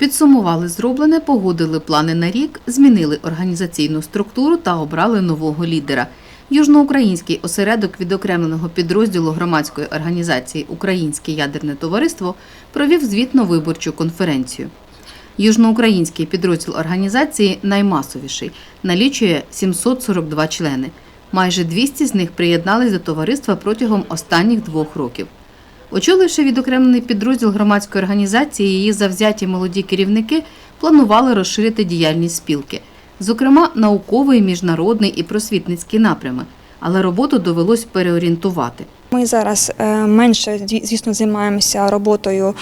Підсумували зроблене, погодили плани на рік, змінили організаційну структуру та обрали нового лідера. Южноукраїнський осередок відокремленого підрозділу громадської організації Українське ядерне товариство провів звітно-виборчу конференцію. Южноукраїнський підрозділ організації наймасовіший, налічує 742 члени. Майже 200 з них приєднались до товариства протягом останніх двох років. Очоливши відокремлений підрозділ громадської організації, її завзяті молоді керівники планували розширити діяльність спілки, зокрема науковий, міжнародний і просвітницький напрями, але роботу довелось переорієнтувати. Ми зараз е, менше, звісно, займаємося роботою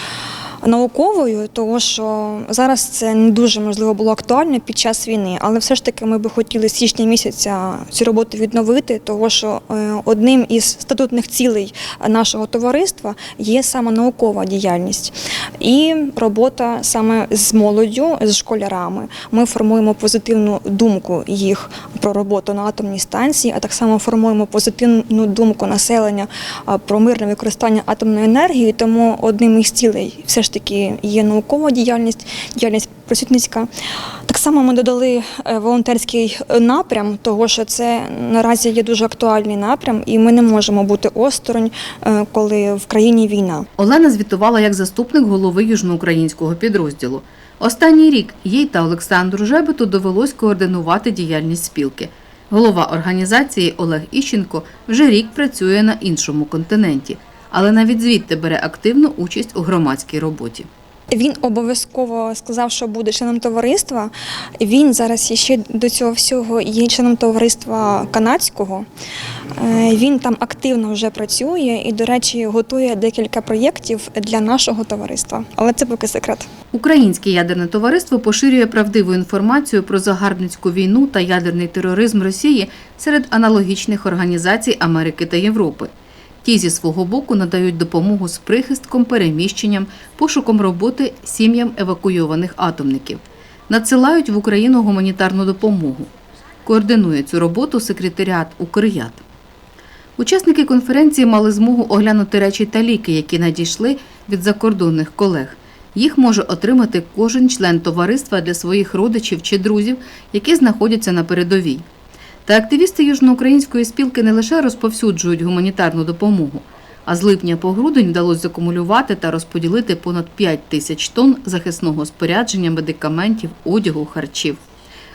науковою, тому що зараз це не дуже можливо було актуально під час війни. Але все ж таки ми би хотіли з січня місяця цю роботу відновити, тому що е, одним із статутних цілей нашого товариства є саме наукова діяльність і робота саме з молоддю, з школярами. Ми формуємо позитивну думку їх про роботу на атомній станції, а так само формуємо позитивну думку населення про мирне використання атомної енергії. Тому одним із цілей все ж таки є наукова діяльність, діяльність просвітницька. Так само ми додали е, волонтерський напрям, того що це наразі є дуже актуальний напрям, і ми не можемо бути осторонь, е, коли в країні війна. Олена звітувала як заступник голови южноукраїнського підрозділу. Останній рік їй та Олександру Жебету довелось координувати діяльність спілки. Голова організації Олег Іщенко вже рік працює на іншому континенті, але навіть звідти бере активну участь у громадській роботі. Він обов'язково сказав, що буде членом товариства. Він зараз ще до цього всього є членом товариства канадського. Е, Він там активно вже працює і, до речі, готує декілька проєктів для нашого товариства. Але це поки секрет. Українське ядерне товариство поширює правдиву інформацію про загарбницьку війну та ядерний тероризм Росії серед аналогічних організацій Америки та Європи. Ті зі свого боку надають допомогу з прихистком, переміщенням, пошуком роботи сім'ям евакуйованих атомників, надсилають в Україну гуманітарну допомогу. Координує цю роботу секретаріат Укрят. Учасники конференції мали змогу оглянути речі та ліки, які надійшли від закордонних колег. Їх може отримати кожен член товариства для своїх родичів чи друзів, які знаходяться на передовій. Та активісти южноукраїнської спілки не лише розповсюджують гуманітарну допомогу, а з липня по грудень вдалося закумулювати та розподілити понад 5 тисяч тонн захисного спорядження, медикаментів, одягу, харчів.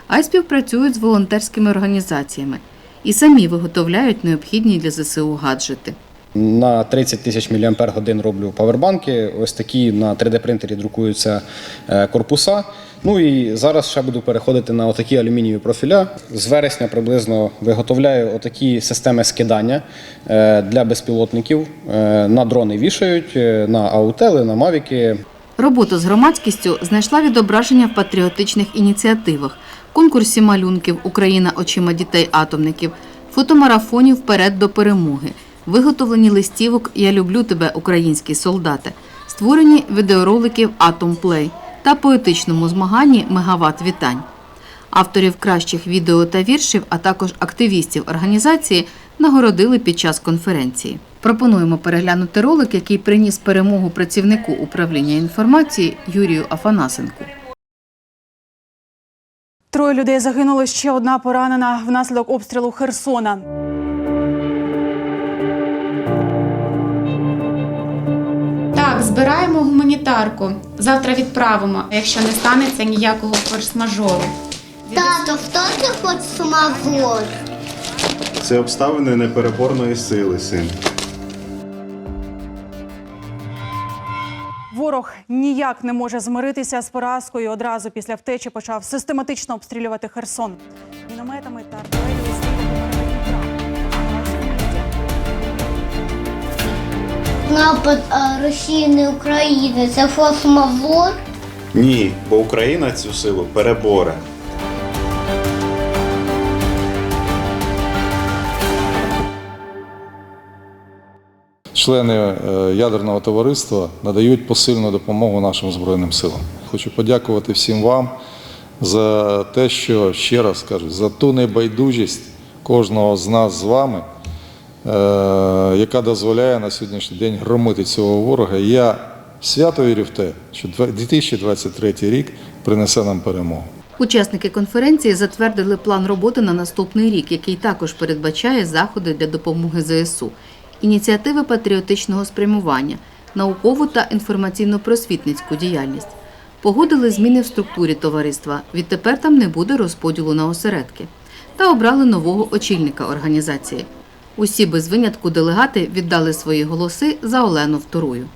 А й співпрацюють з волонтерськими організаціями і самі виготовляють необхідні для ЗСУ гаджети. На 30 тисяч мАч роблю павербанки. Ось такі на 3D-принтері друкуються е, корпуса. Ну і зараз ще буду переходити на отакі алюмінієві профіля. З вересня приблизно виготовляю отакі системи скидання е, для безпілотників. Е, На дрони вішають, е, на аутели, на мавіки. Робота з громадськістю знайшла відображення в патріотичних ініціативах, конкурсі малюнків Україна очима дітей-атомників, фотомарафонів вперед до перемоги, виготовлені листівок Я люблю тебе, українські солдати, створені відеороликів Атом Плей та поетичному змаганні Мегават вітань. Авторів кращих відео та віршів, а також активістів організації нагородили під час конференції. Пропонуємо переглянути ролик, який приніс перемогу працівнику управління інформації Юрію Афанасенку. Троє людей загинули, ще одна поранена внаслідок обстрілу Херсона. Збираємо гуманітарку. Завтра відправимо, якщо не станеться ніякого форс-мажору. Тато, хто ти хоч самовор? Це обставини непереборної сили, син. Ворог ніяк не може змиритися з поразкою. Одразу після втечі почав систематично обстрілювати Херсон мінометами Напад Росії на Україну це форс-мажор? Ні, бо Україна цю силу переборе. Члени е, ядерного товариства надають посильну допомогу нашим Збройним силам. Хочу подякувати всім вам за те, що ще раз кажу, за ту небайдужість кожного з нас з вами, яка дозволяє на сьогоднішній день громити цього ворога. Я Свято вірю в те, що 2023 рік принесе нам перемогу. Учасники конференції затвердили план роботи на наступний рік, який також передбачає заходи для допомоги ЗСУ, ініціативи патріотичного спрямування, наукову та інформаційно-просвітницьку діяльність. Погодили зміни в структурі товариства. Відтепер там не буде розподілу на осередки. Та обрали нового очільника організації. Усі без винятку делегати віддали свої голоси за Олену Вторую.